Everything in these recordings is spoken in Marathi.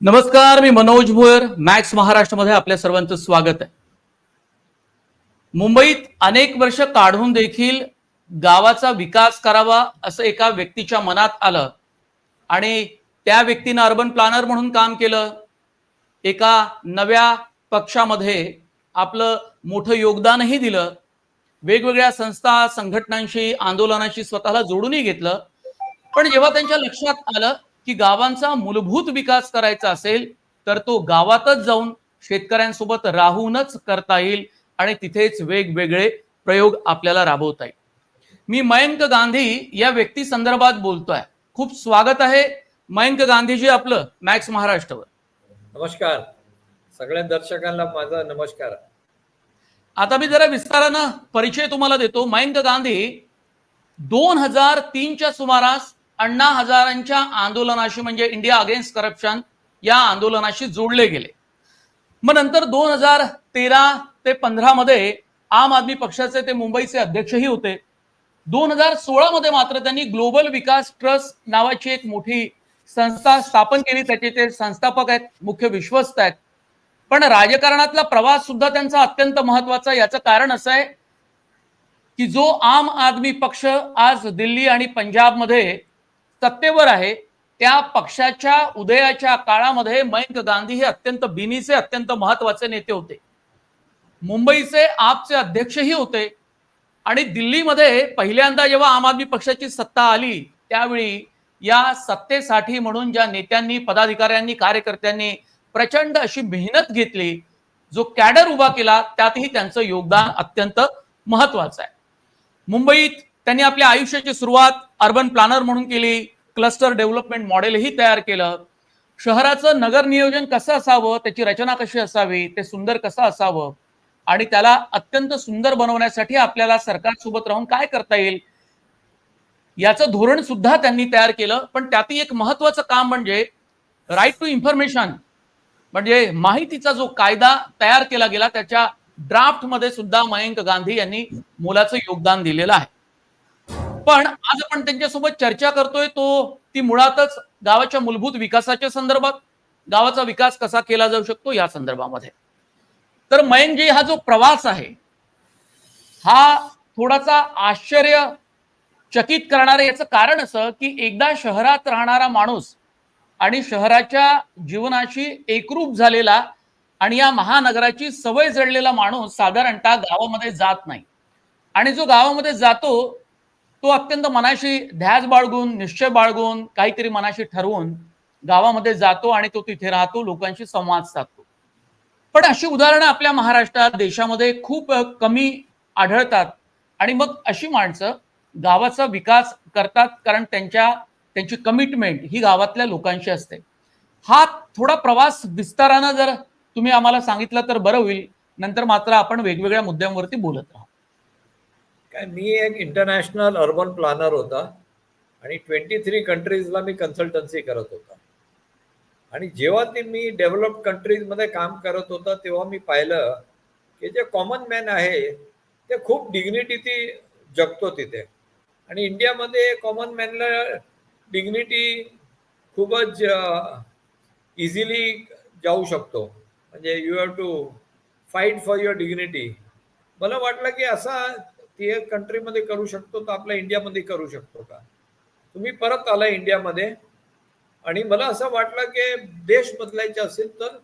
नमस्कार मी मनोज भोयर मॅक्स महाराष्ट्रामध्ये आपल्या सर्वांचं स्वागत आहे. मुंबईत अनेक वर्ष काढून देखील गावाचा विकास करावा असं एका व्यक्तीच्या मनात आलं आणि त्या व्यक्तीनं अर्बन प्लॅनर म्हणून काम केलं. एका नव्या पक्षामध्ये आपलं मोठं योगदानही दिलं. वेगवेगळ्या संस्था संघटनांशी आंदोलनाशी स्वतःला जोडूनही घेतलं. पण जेव्हा त्यांच्या लक्षात आलं की गावांचा मूलभूत विकास करायचा असेल तर तो गावातच जाऊन शेतकऱ्यांसोबत राहूनच करता येईल आणि तिथेच वेगवेगळे प्रयोग आपल्याला राबवता येईल. मी मयंक गांधी या व्यक्ती संदर्भात बोलतोय. खूप स्वागत आहे. मयंक गांधीजी आपलं मॅक्स महाराष्ट्रावर. नमस्कार. सगळ्या दर्शकांना माझा नमस्कार. आता मी जरा विस्तारानं परिचय तुम्हाला देतो. मयंक गांधी दोन हजार तीनच्या सुमारास अण्णा हजारांच्या आंदोलनाशी म्हणजे इंडिया अगेन्स्ट करप्शन या आंदोलनाशी जोडले गेले. मग नंतर दोन हजार तेरा ते पंधरा मध्ये आम आदमी पक्षाचे ते मुंबईचे अध्यक्षही होते. दोन हजार सोळा मध्ये मात्र त्यांनी ग्लोबल विकास ट्रस्ट नावाची एक मोठी संस्था स्थापन केली. त्याचे ते संस्थापक आहेत मुख्य विश्वस्त आहेत. पण राजकारणातला प्रवास सुद्धा त्यांचा अत्यंत महत्त्वाचा याचं कारण असं आहे की जो आम आदमी पक्ष आज दिल्ली आणि पंजाबमध्ये सत्तेवर आहे त्या पक्षाच्या उदयाच्या काळामध्ये मयंक गांधी हे अत्यंत बिनीचे अत्यंत महत्त्वाचे नेते होते. मुंबईचे आपचे अध्यक्षही होते. आणि दिल्लीमध्ये पहिल्यांदा जेव्हा आम आदमी पक्षाची सत्ता आली त्यावेळी या सत्तेसाठी म्हणून ज्या नेत्यांनी पदाधिकाऱ्यांनी कार्यकर्त्यांनी प्रचंड अशी मेहनत घेतली जो कॅडर उभा केला त्यातही त्यांचं योगदान अत्यंत महत्वाचं आहे. मुंबईत त्यांनी आपल्या आयुष्याची सुरुवात अर्बन प्लॅनर म्हणून केली क्लस्टर डेव्हलपमेंट मॉडेलही तयार केलं. शहराचं नगर नियोजन कसं असावं त्याची रचना कशी असावी ते सुंदर कसं असावं आणि त्याला अत्यंत सुंदर बनवण्यासाठी आपल्याला सरकारसोबत राहून काय करता येईल याचं धोरण सुद्धा त्यांनी तयार केलं. पण त्यातही एक महत्वाचं काम म्हणजे राईट टू इन्फॉर्मेशन म्हणजे माहितीचा जो कायदा तयार केला गेला त्याच्या ड्राफ्टमध्ये सुद्धा मयंक गांधी यांनी मोलाचं योगदान दिलेलं आहे. पण आज आपण त्यांच्यासोबत चर्चा करतोय तो ती मुळातच गावाच्या मूलभूत विकासाच्या संदर्भात गावाचा विकास कसा केला जाऊ शकतो या संदर्भामध्ये. तर मयंकजी हा जो प्रवास आहे हा थोडासा आश्चर्य चकित करणारं याचं कारण असं की एकदा शहरात राहणारा माणूस आणि शहराच्या जीवनाशी एकरूप झालेला आणि या महानगराची सवय जडलेला माणूस साधारणतः गावामध्ये जात नाही. आणि जो गावामध्ये जातो तो अत्यंत मनाशी ध्यास बाळगून निश्चय बाळगून काहीतरी मनाशी ठरवून गावामध्ये जातो आणि तो तिथे राहतो लोकांशी संवाद साधतो. पण अशी उदाहरणं आपल्या महाराष्ट्रात देशामध्ये खूप कमी आढळतात. आणि मग अशी माणसं गावाचा विकास करतात कारण त्यांच्या त्यांची कमिटमेंट ही गावातल्या लोकांशी असते. हा थोडा प्रवास विस्तारानं जर तुम्ही आम्हाला सांगितलं तर बरं होईल. नंतर मात्र आपण वेगवेगळ्या मुद्द्यांवरती बोलत राहू. काय मी एक इंटरनॅशनल अर्बन प्लॅनर होता आणि ट्वेंटी थ्री कंट्रीजला मी कन्सल्टन्सी करत होता. आणि जेव्हा ते मी डेव्हलप कंट्रीजमध्ये काम करत होता तेव्हा मी पाहिलं की जे कॉमन मॅन आहे ते खूप डिग्निटी ती जगतो तिथे. आणि इंडियामध्ये कॉमन मॅनला डिग्निटी खूपच इझिली जाऊ शकतो. म्हणजे you have to fight for your dignity मला वाटलं की असा ती एक कंट्रीमध्ये करू शकतो तर आपल्या इंडियामध्ये करू शकतो का? तुम्ही परत आला इंडियामध्ये आणि मला असं वाटलं की देश बदलायचे असेल तर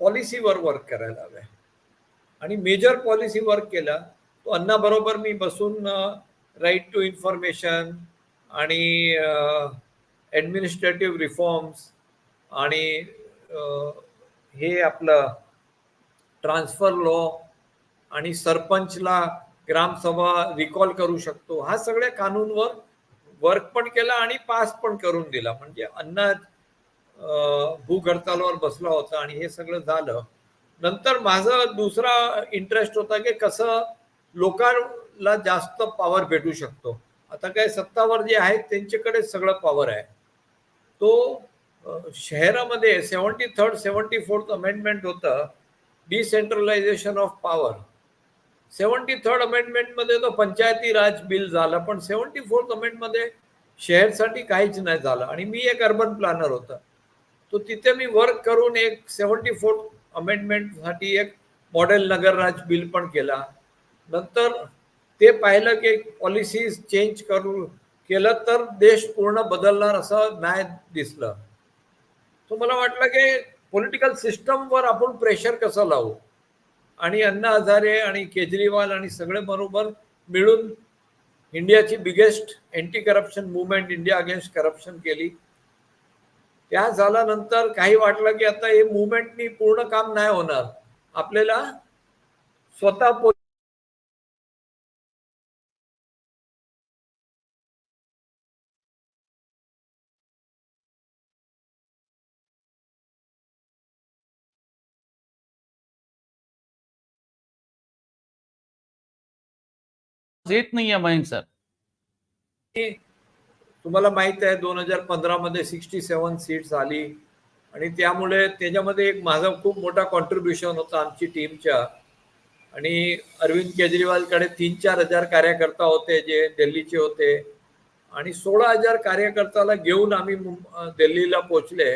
पॉलिसीवर वर्क करायला हवे. आणि मेजर पॉलिसी वर्क केला तो अन्नाबरोबर मी बसून राईट टू इन्फॉर्मेशन आणि ॲडमिनिस्ट्रेटिव्ह रिफॉर्म्स आणि हे आपलं ट्रान्सफर लॉ आणि सरपंचला ग्रामसभा रिकॉल करू शकतो. हा सगळ्या कानूनवर वर्क पण केला आणि पास पण करून दिला. म्हणजे अन्न भूक हडतालवर बसला होता आणि हे सगळं झालं. नंतर माझा दुसरा इंटरेस्ट होता की कसं लोकांना जास्त पॉवर भेटू शकतो. आता काय सत्तावर जे आहेत त्यांच्याकडे सगळं पॉवर आहे. तो शहरामध्ये seventy third seventy fourth amendment होतं. Decentralisation of power seventy third अमेंडमेंटमध्ये तो पंचायती राज बिल झालं पण सेव्हन्टी फोर्थ अमेंडमध्ये शहरसाठी काहीच नाही झालं. आणि मी एक अर्बन प्लॅनर होता. तो तिथे मी वर्क करून एक सेव्हन्टी फोर्थ अमेंडमेंटसाठी एक मॉडेल नगरराज बिल पण केला. नंतर ते पाहिलं की पॉलिसीज चेंज करू केलं तर देश पूर्ण बदलणार असं नाही दिसलं. तो मला वाटलं की पॉलिटिकल सिस्टमवर आपण प्रेशर कसं लावू? आणि अण्णा हजारे आणि केजरीवाल आणि सगळे बरोबर मिळून इंडियाची biggest anti corruption movement India against corruption केली. त्या झाल्यानंतर काही वाटलं की आता हे मुवमेंटनी पूर्ण काम नाही होणार. आपल्याला स्वतः येत नाहीये मयंक सर. तुम्हाला माहीत आहे दोन हजार पंधरा मध्ये सिक्स्टी सेवन सीट्स आली आणि त्यामुळे त्याच्यामध्ये एक माझा खूप मोठा कॉन्ट्रीब्युशन होता आमची टीमच्या आणि अरविंद केजरीवालकडे तीन चार हजार कार्यकर्ता होते जे दिल्लीचे होते. आणि सोळा हजार कार्यकर्त्याला घेऊन आम्ही दिल्लीला पोचले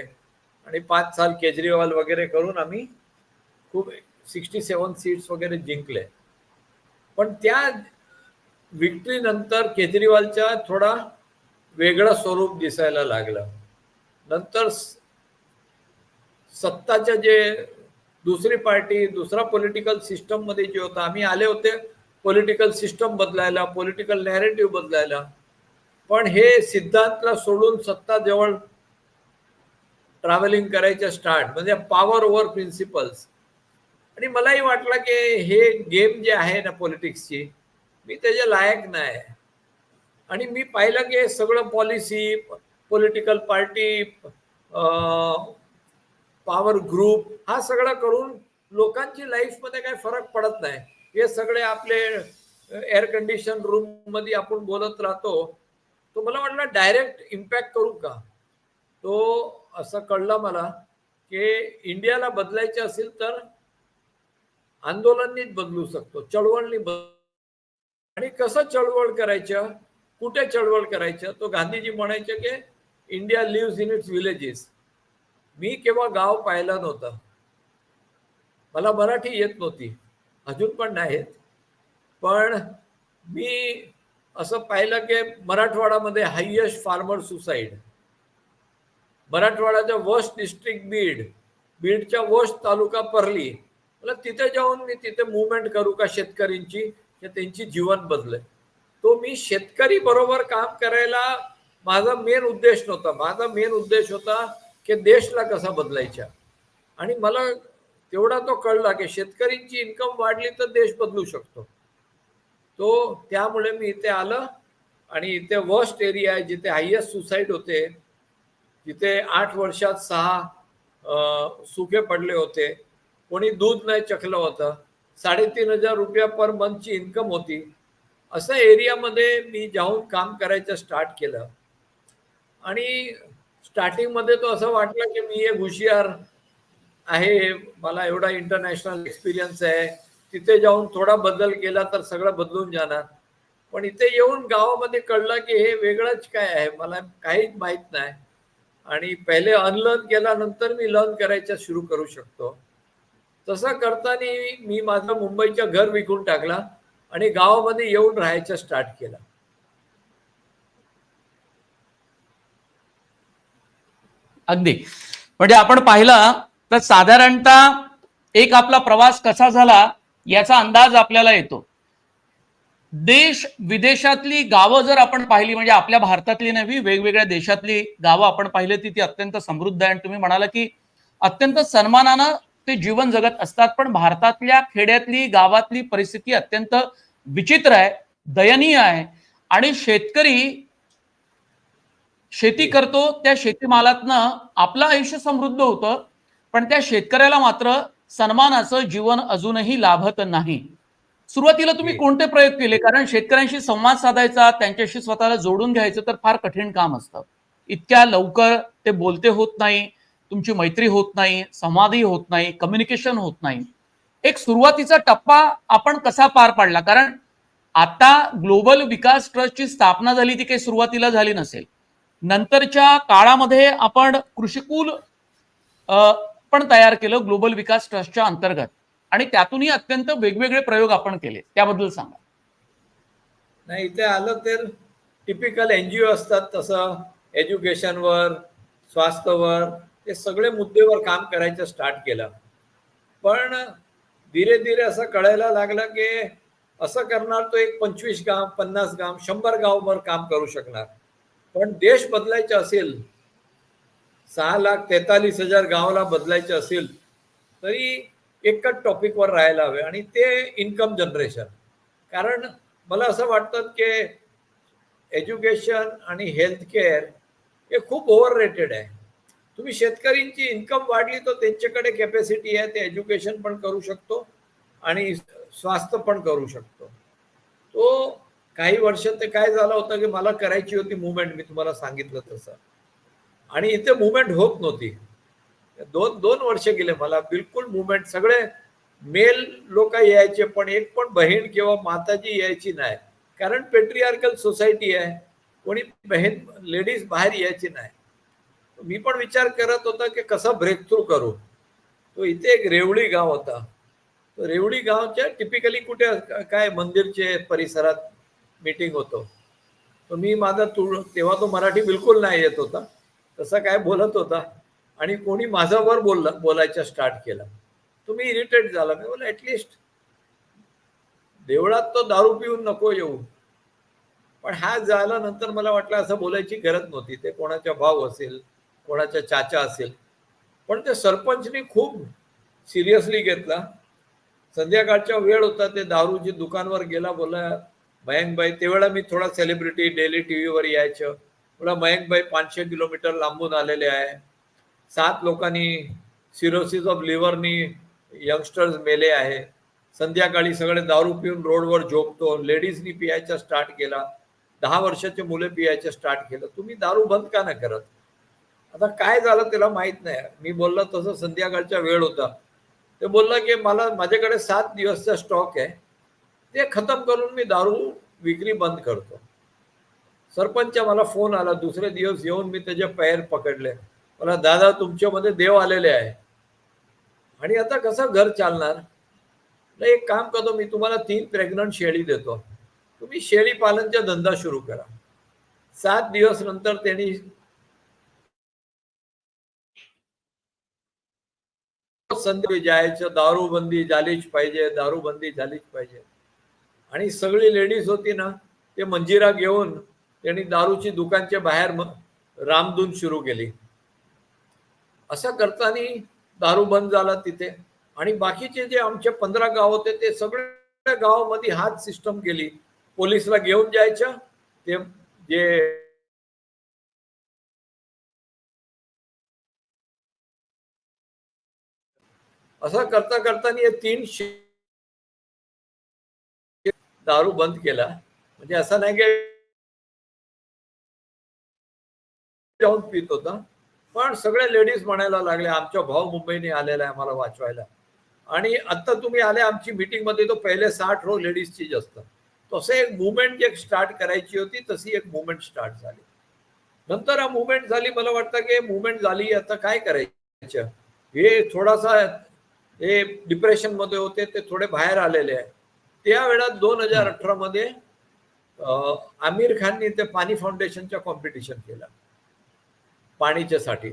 आणि पाच साल केजरीवाल वगैरे करून आम्ही खूप सिक्स्टी सेवन सीट्स वगैरे जिंकले. पण त्या विक्ट्री नंतर केजरीवालच्या थोडा वेगळं स्वरूप दिसायला लागलं. नंतर सत्ताच्या जे दुसरी पार्टी दुसरा पॉलिटिकल सिस्टममध्ये जे होता आम्ही आले होते पॉलिटिकल सिस्टम बदलायला पॉलिटिकल नॅरेटिव्ह बदलायला. पण हे सिद्धांतला सोडून सत्ता जवळ ट्रॅव्हलिंग करायचं स्टार्ट म्हणजे पॉवर ओव्हर प्रिन्सिपल्स आणि मलाही वाटलं की हे गेम जे आहे ना पॉलिटिक्सची मी त्याच्या लायक नाही. आणि मी पाहिलं की सगळं policy political party power group हा सगळं करून लोकांची लाईफमध्ये काही फरक पडत नाही. हे सगळे आपले एअर कंडिशन रूममध्ये आपण बोलत राहतो. तो मला वाटलं डायरेक्ट इम्पॅक्ट करू का? तो असं कळलं मला की इंडियाला बदलायचे असेल तर आंदोलननीच बदलू शकतो चळवळनी बदल आणि कसं चळवळ करायचं? कुठे चळवळ करायचं? तो गांधीजी म्हणायचे की India live in its villages. मी केव्हा गाव पाहिला नव्हता. मला मराठी येत नव्हती. अजून पण नाहीत. पण मी असं पाहिलं की मराठवाडामध्ये हायेस्ट फार्मर सुसाईड. मराठवाड्याच्या वर्स्ट डिस्ट्रिक्ट बीड. बीडच्या वर्स्ट तालुका परली मला तिथे जाऊन मी तिथे मुवमेंट करू का शेतकऱ्यांची? की त्यांची जीवन बदलय. तो मी शेतकरी बरोबर काम करायला माझा मेन उद्देश नव्हता. माझा मेन उद्देश होता की देशला कसा बदलायचा. आणि मला तेवढा तो कळला की शेतकरींची इन्कम वाढली तर देश बदलू शकतो. तो त्यामुळे मी इथे आलं आणि इथे वर्स्ट एरिया आहे जिथे हायेस्ट सुसाईड होते जिथे आठ वर्षात सहा सुखे पडले होते. कोणी दूध नाही चखलं होतं. साडेतीन हजार रुपया पर मंथची इन्कम होती. असं एरियामध्ये मी जाऊन काम करायचं स्टार्ट केलं. आणि स्टार्टिंगमध्ये तो असं वाटलं की मी एक हुशियार आहे. मला एवढा इंटरनॅशनल एक्सपिरियन्स आहे. तिथे जाऊन थोडा बदल केला तर सगळं बदलून जाणार. पण इथे येऊन गावामध्ये कळलं की हे वेगळंच काय आहे. मला काहीच माहीत नाही. आणि पहिले अनलर्न केल्यानंतर मी लर्न करायचं सुरू करू शकतो. तसा करताना मी माझं मुंबईच्या घर विकून टाकला आणि गावामध्ये येऊन राहायचं स्टार्ट केलं. अगदी. म्हणजे आपण पाहिलं तर साधारणतः एक आपला प्रवास कसा झाला याचा अंदाज आपल्याला येतो. देश विदेशातली गावं जर आपण पाहिली म्हणजे आपल्या भारतातली नव्हे वेगवेगळ्या देशातली गावं आपण पाहिली ती ती अत्यंत समृद्ध आहे. आणि तुम्ही म्हणाला की अत्यंत सन्मानानं ते जीवन जगत असतात. पण भारतातल्या खेड्यातली गावातली परिस्थिती अत्यंत विचित्र आहे दयनीय आहे. आणि शेतकरी शेती करतो त्या शेतीमालातनं आपलं आयुष्य समृद्ध होतं. पण त्या शेतकऱ्याला मात्र सन्मानाचं जीवन अजूनही लाभत नाही. सुरुवातीला तुम्ही कोणते प्रयोग केले? कारण शेतकऱ्यांशी संवाद साधायचा त्यांच्याशी स्वतःला जोडून घ्यायचं तर फार कठीण काम असतं. इतक्या लवकर ते बोलते होत नाही. तुमची मैत्री होत नाही संवादही होत नाही कम्युनिकेशन होत नाही. एक सुरुवातीचा टप्पा आपण कसा पार पाडला? कारण आता ग्लोबल विकास ट्रस्टची स्थापना झाली ती काही सुरुवातीला झाली नसेल. नंतरच्या काळामध्ये आपण कृषिकूल पण तयार केलं ग्लोबल विकास ट्रस्टच्या अंतर्गत. आणि त्यातूनही अत्यंत वेगवेगळे प्रयोग आपण केले. त्याबद्दल सांगा. नाही इथे आलं तर टिपिकल एनजीओ असतात तसं. एज्युकेशनवर स्वास्थ्यवर ते सगळे मुद्देवर काम करायचं स्टार्ट केलं. पण धीरे धीरे असं कळायला लागलं की असं करणार तो एक पंचवीस गाव पन्नास गाव शंभर गाववर काम करू शकणार. पण देश बदलायचा असेल सहा लाख तेहतालीस हजार गावाला बदलायचे असेल तरी एकच टॉपिकवर राहायला हवे आणि ते इन्कम जनरेशन कारण मला असं वाटतं की एज्युकेशन आणि हेल्थ केअर हे खूप ओव्हर रेटेड आहे. तुम्ही शेतकऱ्यांची इन्कम वाढली तर त्यांच्याकडे कॅपॅसिटी आहे ते एज्युकेशन पण करू शकतो आणि स्वास्थ्य पण करू शकतो. तो काही वर्ष ते काय झालं होतं की मला करायची होती मुवमेंट मी तुम्हाला सांगितलं तसं. आणि इथे मुवमेंट होत नव्हती. दोन दोन वर्ष गेले मला बिलकुल मुवमेंट सगळे मेल लोक यायचे पण एक पण बहीण किंवा माताजी यायची नाही. कारण पेट्रियार्कल सोसायटी आहे. कोणी बहीण लेडीज बाहेर यायची नाही. मी पण विचार करत होता की कसा ब्रेक थ्रू करू. तो इथे एक रेवडी गाव होता. तो रेवडी गावच्या टिपिकली कुठे काय मंदिरचे परिसरात मीटिंग होतो. तर मी माझा तुळ तेव्हा तो मराठी बिलकुल नाही येत होता. तसं काय बोलत होता. आणि कोणी माझ्यावर बोलला बोलायचं स्टार्ट केलं. तुम्ही इरिटेट झाला. मी बोला ॲटलिस्ट देवळात तो दारू पिऊन नको येऊ. पण हा झाल्यानंतर मला वाटलं असं बोलायची गरज नव्हती. ते कोणाचा भाव असेल कोणाचा चाचा असेल. पण ते सरपंचनी खूप सिरियसली घेतला. संध्याकाळचा वेळ होता ते दारूची दुकानवर गेला बोला मयंकबाई तेवढा मी थोडा सेलिब्रिटी डेली टी व्हीवर यायचं. बोला मयंकबाई पाचशे किलोमीटर लांबून आलेले आहे. सात लोकांनी सिरोसिस ऑफ लिव्हरनी यंगस्टर्स मेले आहे. संध्याकाळी सगळे दारू पिऊन रोडवर झोपतो. लेडीजनी पियायचा स्टार्ट केला. दहा वर्षाचे मुले पियायचं स्टार्ट केलं. तुम्ही दारू बंद का नाही करत? आता काय झालं त्याला माहीत नाही. मी बोलला तसं संध्याकाळचा वेळ होता. ते बोलला की मला माझ्याकडे सात दिवसचा स्टॉक आहे. ते खतम करून मी दारू विक्री बंद करतो. सरपंच मला फोन आला. दुसरे दिवस येऊन मी त्याचे पैर पकडले. मला दादा तुमच्यामध्ये देव आलेले आहे. आणि आता कसं घर चालणार? नाही एक काम करतो मी तुम्हाला तीन प्रेग्नंट शेळी देतो. तुम्ही शेळी पालनचा धंदा सुरू करा. सात दिवस नंतर त्यांनी संधी जायचं दारूबंदी झालीच पाहिजे दारूबंदी झालीच पाहिजे. आणि सगळी लेडीज होती ना ते मंजिरा घेऊन त्यांनी दारूची दुकानच्या बाहेर रामधून सुरू केली. असं करताना दारू बंद झाला तिथे. आणि बाकीचे जे आमचे पंधरा गाव होते ते सगळ्या गावामध्ये हात सिस्टम केली. पोलिसला घेऊन जायचं ते जे असं करता करताना हे तीन दारू बंद केला. म्हणजे असं नाही की जाऊन पित होता. पण सगळे लेडीज म्हणायला लागले आमचा भाऊ मुंबईने आलेला आहे आम्हाला वाचवायला. आणि आता तुम्ही आले आमची मीटिंगमध्ये तो पहिले साठ रो लेडीजचीच असतात. तसं एक मुवमेंट जे स्टार्ट करायची होती तशी एक मुवमेंट स्टार्ट झाली. नंतर हा मुवमेंट झाली मला वाटतं की मुवमेंट झाली आता काय करायचं? हे थोडासा हे डिप्रेशनमध्ये होते ते थोडे बाहेर आलेले आहे. त्या वेळात दोन हजार अठरा मध्ये आमिर खाननी ते पाणी फाउंडेशनच्या कॉम्पिटिशन केलं. पाणीच्या साठी.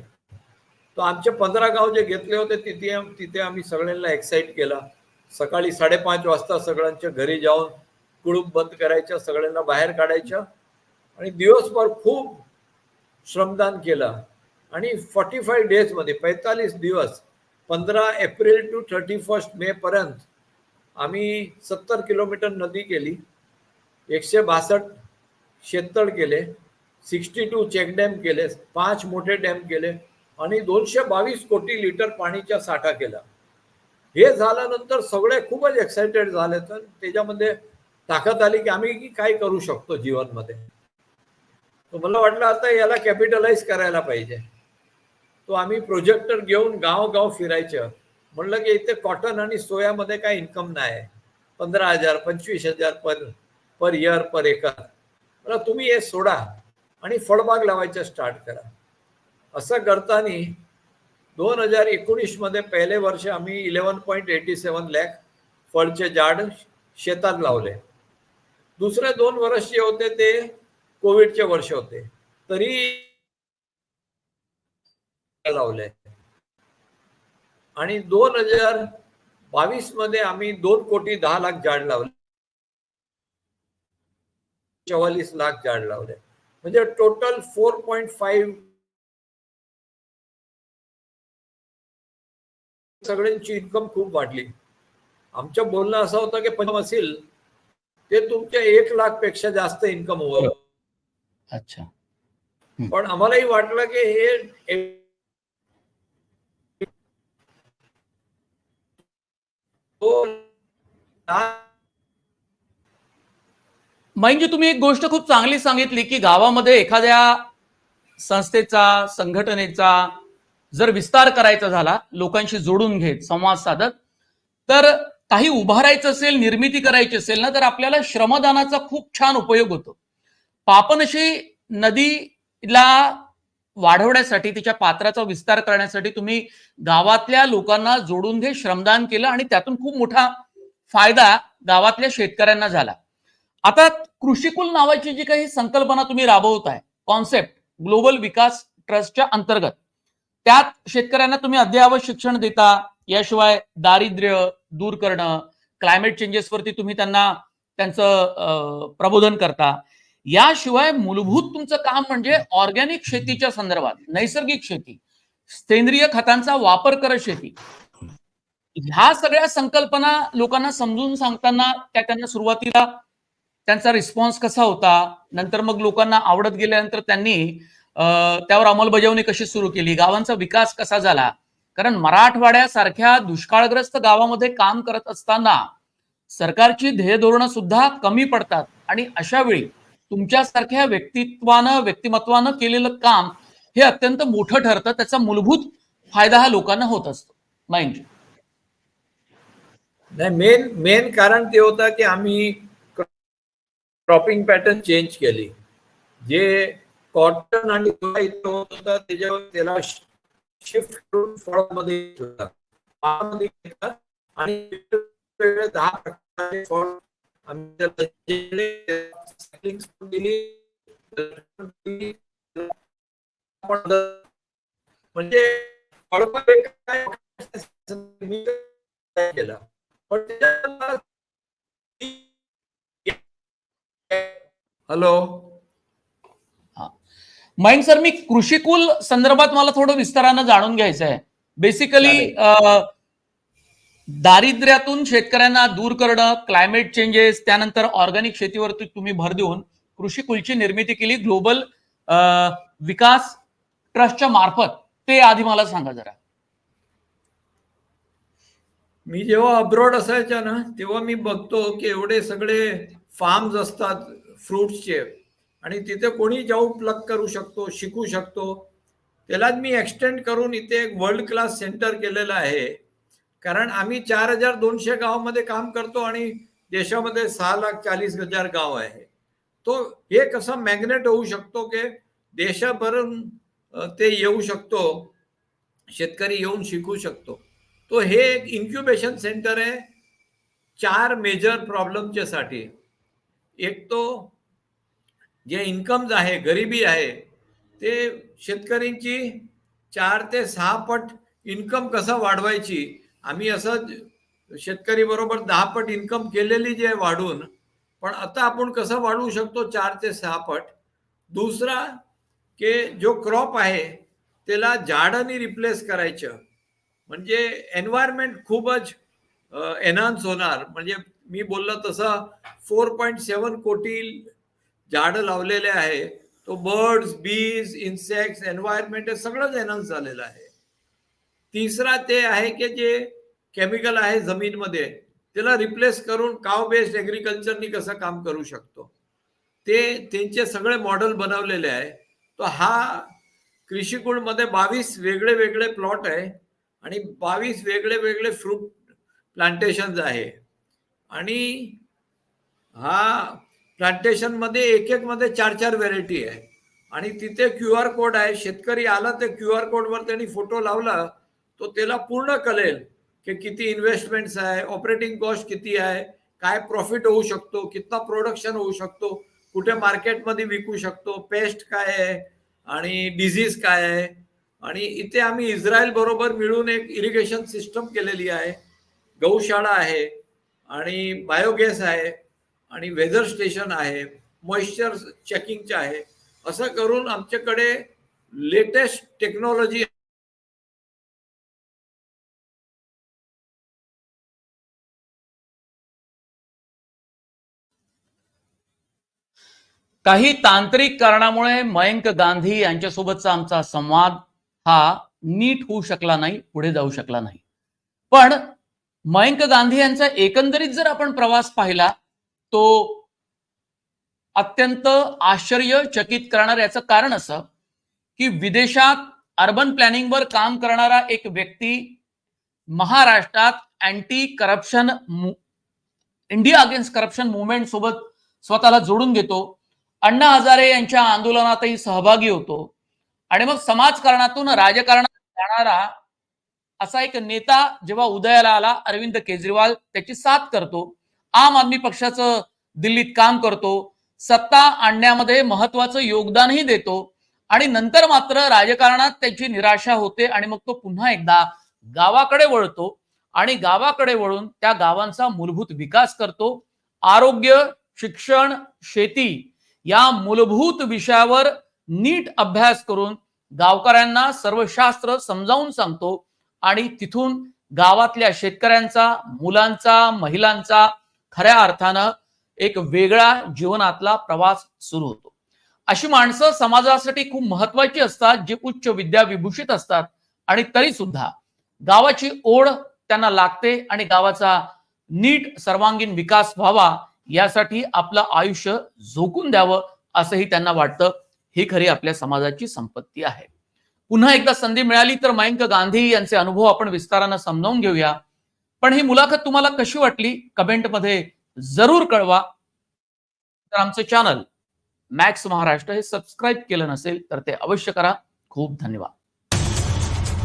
तो आमचे पंधरा गाव जे घेतले होते तिथे तिथे आम्ही सगळ्यांना एक्साइट केला. सकाळी साडेपाच वाजता सगळ्यांच्या घरी जाऊन कुळूप बंद करायचं सगळ्यांना बाहेर काढायचं आणि दिवसभर खूप श्रमदान केलं. आणि फॉर्टी फाईव्ह डेजमध्ये पैतालीस दिवस पंधरा April to thirty first May पर्यंत आम्ही सत्तर किलोमीटर नदी केली एकशे बासष्ट शेततळ केले सिक्स्टी टू चेक डॅम केले पाच मोठे डॅम केले आणि दोनशे बावीस कोटी लिटर पाणीचा साठा केला. हे झाल्यानंतर सगळे खूपच एक्साइटेड झाले तर त्याच्यामध्ये ताकद आली की आम्ही काय करू शकतो जीवनमध्ये. तर मला वाटलं आता याला कॅपिटलाइज करायला पाहिजे. तो आम्ही प्रोजेक्टर घेऊन गाव गाव फिरायचं. म्हणलं की इथे कॉटन आणि सोयामध्ये काय इन्कम नाही. पंधरा हजार पंचवीस हजार पर पर इयर पर एकर. मला तुम्ही हे सोडा आणि फळबाग लावायचं स्टार्ट करा. असं करताना दोन हजार एकोणीसमध्ये पहिले वर्ष आम्ही eleven point eighty seven lakh फळचे झाड शेतात लावले. दुसरे दोन वर्ष जे होते ते कोविडचे वर्ष होते. तरी लावले आणि दोन हजार बावीसमध्ये आम्ही दोन कोटी दहा लाख झाड लावले. चव्वालीस लाख झाड लावले. म्हणजे टोटल फोर पॉईंट फाईव्ह सगळ्यांची इन्कम खूप वाढली. आमचं बोलणं असं होतं की पंचम असेल ते तुमच्या एक लाखपेक्षा जास्त इन्कम अच्छा. पण आम्हालाही वाटलं की हे म्हणजे तुम्ही एक गोष्ट खूप चांगली सांगितली की गावामध्ये एखाद्या संस्थेचा संघटनेचा जर विस्तार करायचा झाला लोकांशी जोडून घेत संवाद साधत तर काही उभारायचं असेल निर्मिती करायची असेल ना तर आपल्याला श्रमदानाचा खूप छान उपयोग होतो. पापनशी नदीला वाढवण्यासाठी तिच्या पात्राचा विस्तार करण्यासाठी तुम्ही गावातल्या लोकांना जोडून घे श्रमदान केलं आणि त्यातून खूप मोठा फायदा गावातल्या शेतकऱ्यांना झाला. आता कृषीकुल नावाची जी काही संकल्पना तुम्ही राबवताय कॉन्सेप्ट ग्लोबल विकास ट्रस्टच्या अंतर्गत त्यात शेतकऱ्यांना तुम्ही अद्ययावत शिक्षण देता याशिवाय दारिद्र्य दूर करणं क्लायमेट चेंजेसवरती तुम्ही त्यांना त्यांचं प्रबोधन करता. याशिवाय मूलभूत तुमचं काम म्हणजे ऑर्गॅनिक शेतीच्या संदर्भात नैसर्गिक शेती सेंद्रिय खतांचा वापर करत शेती. ह्या सगळ्या संकल्पना लोकांना समजून सांगताना त्या त्यांना सुरुवातीला त्यांचा रिस्पॉन्स कसा होता नंतर मग लोकांना आवडत गेल्यानंतर त्यांनी त्यावर अंमलबजावणी कशी सुरू केली गावांचा विकास कसा झाला? कारण मराठवाड्यासारख्या दुष्काळग्रस्त गावामध्ये काम करत असताना सरकारची ध्येय धोरणं सुद्धा कमी पडतात. आणि अशा वेळी तुमच्यासारख्या व्यक्तित्वानं व्यक्तिमत्वानं केलेलं काम हे अत्यंत मोठं ठरतं. त्याचा मूलभूत फायदा हा लोकांना होत असतो. माइंड नाही मेन मेन कारण ते होतं की आम्ही क्रॉपिंग पॅटर्न चेंज केली. जे कॉटन आणि इथं होत त्याच्यावर त्याला शिफ्ट करून फळमध्ये आणि दहा प्रकारचे फळ आम्ही दिले, म्हणजे केलं. हॅलो. माईंड सर मी कृषिकुल संदर्भात मला थोडं विस्तारानं जाणून घ्यायचं आहे बेसिकली दारिद्र्यातून शेतकऱ्यांना दूर करणं क्लायमेट चेंजेस त्यानंतर ऑर्गॅनिक शेतीवरती तुम्ही भर देऊन कृषी कुलची निर्मिती केली. ग्लोबल विकास ट्रस्टच्या मार्फत. ते आधी मला सांगा जरा. मी जेव्हा अब्रॉड असायच्या ना तेव्हा मी बघतो की एवढे सगळे फार्म्स असतात फ्रुट्सचे आणि तिथे कोणी जाऊ प्लग करू शकतो शिकू शकतो त्यालाच मी एक्सटेंड करून इथे एक वर्ल्ड क्लास सेंटर केलेलं आहे. कारण आम्ही चार हजार दोनशे गावामध्ये काम करतो आणि देशामध्ये सहा लाख चाळीस हजार गाव आहे. तो हे कसं मॅग्नेट होऊ शकतो की देशाभरून ते येऊ शकतो शेतकरी येऊन शिकू शकतो. तो हे एक इन्क्युबेशन सेंटर आहे. चार मेजर प्रॉब्लेमच्या साठी. एक तो जे इन्कम्स आहे गरिबी आहे ते शेतकऱ्यांची चार ते सहा पट इन्कम कसं वाढवायची? आम्ही असं शेतकरी बरोबर दहा पट इन्कम केलेली जी आहे वाढून पण आता आपण कसं वाढवू शकतो चार ते सहा पट? दुसरा के जो क्रॉप आहे त्याला झाडांनी रिप्लेस करायचं. म्हणजे एन्व्हायरमेंट खूपच एनहान्स होणार. म्हणजे मी बोललं तसं फोर पॉईंट सेवन कोटी झाडं लावलेले आहे. तो बर्ड्स बीज इन्सेक्ट्स एन्व्हायरमेंट हे सगळंच एनहान्स झालेलं आहे. तिसरा ते आहे की जे केमिकल आहे जमीनमध्ये त्याला रिप्लेस करून काव बेस्ड ॲग्रिकल्चरनी कसं काम करू शकतो? ते त्यांचे सगळे मॉडेल बनवलेले आहे. तो हा कृषीकुळमध्ये बावीस वेगळे वेगळे प्लॉट आहे आणि बावीस वेगळे वेगळे फ्रूट प्लांटेशन आहे. आणि हा प्लांटेशनमध्ये एक एक मध्ये चार चार व्हेरायटी आहे. आणि तिथे क्यू आर कोड आहे. शेतकरी आला तर क्यू आर कोडवर त्यांनी फोटो लावला तो त्याला पूर्ण कळेल. की किती इन्व्हेस्टमेंट्स आहे ऑपरेटिंग कॉस्ट किती आहे काय प्रॉफिट होऊ शकतो कितना प्रोडक्शन होऊ शकतो कुठे मार्केटमध्ये विकू शकतो पेस्ट काय आहे आणि डिझीज काय आहे. आणि इथे आम्ही इस्रायल बरोबर मिळून एक इरिगेशन सिस्टम केलेली आहे. गौशाळा आहे आणि बायोगॅस आहे आणि वेदर स्टेशन आहे मॉइश्चर चेकिंगचं आहे. असं करून आमच्याकडे लेटेस्ट टेक्नॉलॉजी काही तांत्रिक कारणामुळे मयंक गांधी यांच्यासोबतचा आमचा संवाद हा नीट होऊ शकला नाही पुढे जाऊ शकला नाही. पण मयंक गांधी यांचा एकंदरीत जर आपण प्रवास पाहिला तो अत्यंत आश्चर्यचकित करणार याचं कारण असं की विदेशात अर्बन प्लॅनिंगवर काम करणारा एक व्यक्ती महाराष्ट्रात anti corruption India against corruption movement सोबत स्वतःला जोडून घेतो. अण्णा हजारे यांच्या आंदोलनातही सहभागी होतो. आणि मग समाजकारणातून राजकारणात जाणारा असा एक नेता जेव्हा उदयाला आला अरविंद केजरीवाल त्याची साथ करतो. आम आदमी पक्षाचं दिल्लीत काम करतो. सत्ता आणण्यामध्ये महत्वाचं योगदानही देतो. आणि नंतर मात्र राजकारणात त्याची निराशा होते आणि मग तो पुन्हा एकदा गावाकडे वळतो. आणि गावाकडे वळून त्या गावांचा मूलभूत विकास करतो. आरोग्य शिक्षण शेती या मूलभूत विषयावर नीट अभ्यास करून गावकऱ्यांना सर्व शास्त्र समजावून सांगतो आणि तिथून गावातल्या शेतकऱ्यांचा मुलांचा महिलांचा खऱ्या अर्थानं एक वेगळा जीवनातला प्रवास सुरू होतो. अशी माणसं समाजासाठी खूप महत्वाची असतात जे उच्च विद्या विभूषित असतात आणि तरी सुद्धा गावाची ओढ त्यांना लागते आणि गावाचा नीट सर्वांगीण विकास व्हावा यासाठी आपलं आयुष्य झोकून द्यावं असंही त्यांना वाटतं. ही खरी आपल्या समाजाची संपत्ती आहे. पुन्हा एकदा संधी मिळाली तर मयंक गांधी यांचे अनुभव आपण विस्तारानं समजावून घेऊया. पण ही मुलाखत तुम्हाला कशी वाटली? कमेंटमध्ये जरूर कळवा. तर आमचं चॅनल मॅक्स महाराष्ट्र हे सबस्क्राईब केलं नसेल तर ते अवश्य करा. खूप धन्यवाद.